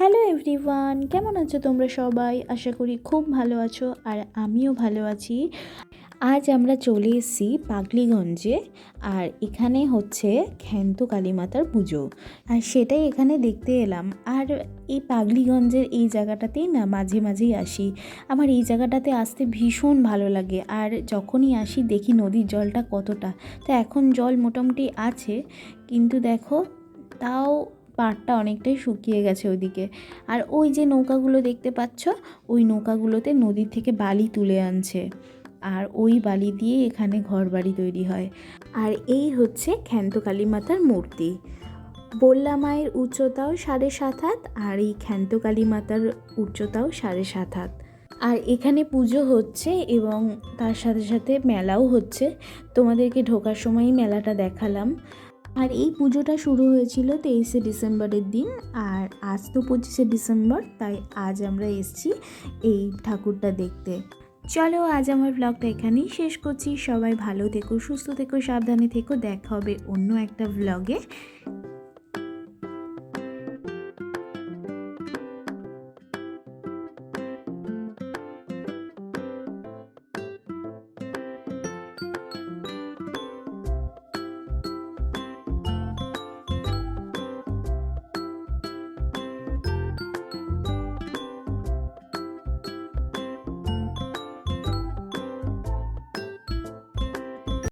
Hello everyone, কেমন আছো তোমরা সবাই? আশা করি খুব ভালো আছো আর আমিও ভালো আছি। আজ আমরা চলে এসেছি পাগলিগঞ্জে আর এখানে হচ্ছে ক্ষেন্ত কালীমাতার পুজো। আর সেটাই এখানে দেখতে এলাম। আর এই পাগলিগঞ্জের এই জায়গাটাতেই না মাঝে মাঝেই আসি। আমার এই জায়গাটাতে আসতে ভীষণ ভালো লাগে। আর যখনই আসি দেখি নদীর জলটা কতটা। তো এখন জল মোটামুটি আছে, কিন্তু দেখো তাও পাড়টা অনেকটাই শুকিয়ে গেছে ওইদিকে। আর ওই যে নৌকাগুলো দেখতে পাচ্ছ, ওই নৌকাগুলোতে নদীর থেকে বালি তুলে আনছে। আর ওই বালি দিয়ে এখানে ঘর বাড়ি তৈরি হয়। আর এই হচ্ছে ক্ষান্তকালী মাতার মূর্তি। বল্লা মায়ের উচ্চতাও সাড়ে সাত হাত, আর এই ক্ষান্তকালী মাতার উচ্চতাও সাড়ে সাত হাত। আর এখানে পুজো হচ্ছে এবং তার সাথে সাথে মেলাও হচ্ছে। তোমাদেরকে ঢোকার সময়ই মেলাটা দেখালাম। আর এই পুজোটা শুরু হয়েছিল তেইশে ডিসেম্বরের দিন, আর আজ তো পঁচিশে ডিসেম্বর, তাই আজ আমরা এসছি এই ঠাকুরটা দেখতে। চলো আজ আমার ব্লগটা এখানেই শেষ করছি। সবাই ভালো থেকো, সুস্থ থেকো, সাবধানে থেকো। দেখা হবে অন্য একটা ব্লগে